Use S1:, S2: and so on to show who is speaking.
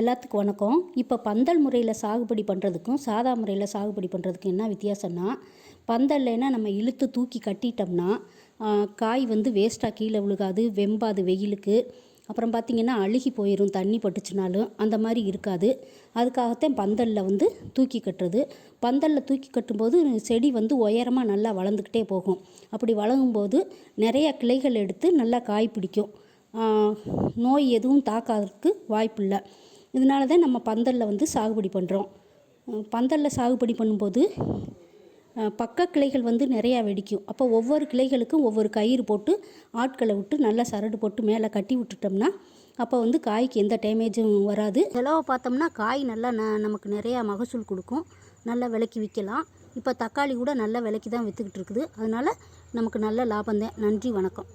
S1: எல்லாத்துக்கும் வணக்கம். இப்போ பந்தல் முறையில் சாகுபடி பண்ணுறதுக்கும் சாதா முறையில் சாகுபடி பண்ணுறதுக்கும் என்ன வித்தியாசம்னா பந்தல்லைனா நம்ம இழுத்து தூக்கி கட்டிட்டோம்னா காய் வந்து வேஸ்ட்டாக கீழே விழுகாது வெம்பாது வெயிலுக்கு. அப்புறம் பார்த்திங்கன்னா அழுகி போயிடும் தண்ணி பட்டுச்சுனாலும் அந்த மாதிரி இருக்காது. அதுக்காகத்தான் பந்தலில் வந்து தூக்கி கட்டுறது. பந்தலில் தூக்கி கட்டும்போது செடி வந்து உயரமாக நல்லா வளர்ந்துக்கிட்டே போகும். அப்படி வளரும்போது நிறைய கிளைகள் எடுத்து நல்லா காய் பிடிக்கும். நோய் எதுவும் தாக்காததுக்கு வாய்ப்பில்லை. இதனால தான் நம்ம பந்தலில் வந்து சாகுபடி பண்ணுறோம் பந்தலில் சாகுபடி பண்ணும்போது பக்க கிளைகள் வந்து நிறையா வெடிக்கும். அப்போ ஒவ்வொரு கிளைகளுக்கும் ஒவ்வொரு கயிறு போட்டு ஆட்களை விட்டு நல்லா சரடு போட்டு மேலே கட்டி விட்டுட்டோம்னா அப்போ வந்து காய்க்கு எந்த டேமேஜும் வராது. செலவை பார்த்தோம்னா காய் நல்லா ந நமக்கு நிறையா மகசூல் கொடுக்கும். நல்ல விலைக்கு விற்கலாம். இப்போ தக்காளி கூட நல்ல விலைக்கு தான் விற்றுக்கிட்டு இருக்குது. அதனால் நமக்கு நல்ல லாபம் தான். நன்றி வணக்கம்.